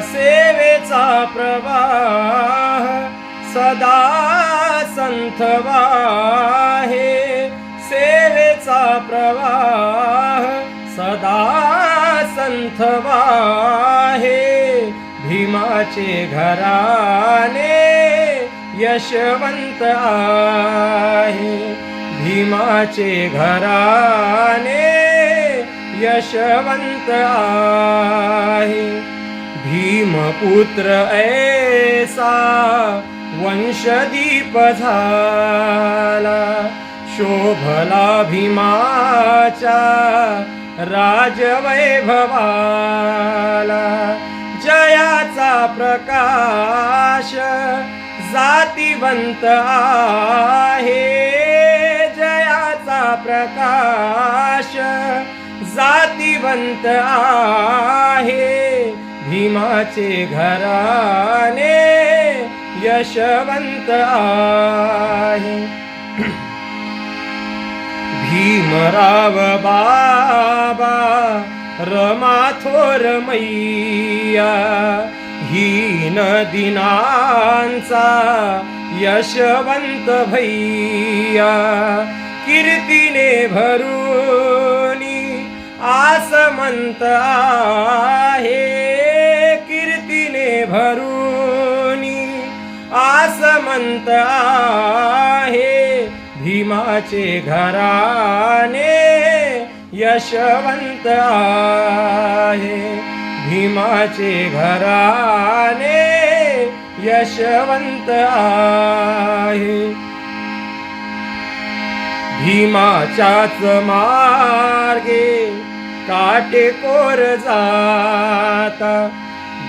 सेवेचा प्रवाह सदा संथवाहे. सेवेचा प्रवाह सदा संथवाहे. भीमाचे घराने यशवंत आहे. भीमाचे घराने यशवंत आहे. भीमपुत्र ऐसा वंशदीप झाला. शोभला भीमाचा राजवैभवाला. जयाचा प्रकाश जातिवंत आहे. जयाचा प्रकाश जातीवंत आहे. भीमाचे घराने यशवंत आहे. भीमराव बाबा रमाथोर मैया हीन दिनांचा यशवंत भैया कीर्तीने भरू आसमंत आहे कीर्तीने भरूनी. आसमंत आहे भीमाचे घराने यशवंत आहे भीमाचे घराने यशवंत आहे. भीमाच्याच मार्गे काटेकोर जाता.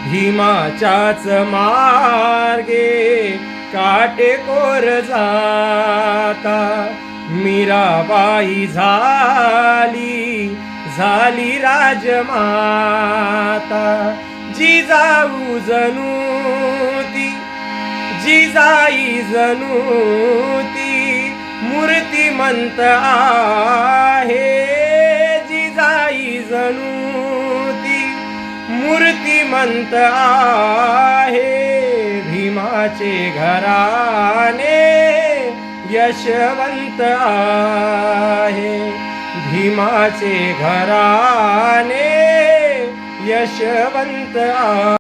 भीमाच्याच मार्गे काटेकोर जाता. मीराबाई झाली झाली राजमाता. जिजाऊ जणू ती जिजाई जणू ती मूर्तिमंत आहे. मूर्तिमंत आहे भीमाचे घराने यशवंत आहे भीमाचे घराने यशवंत आहे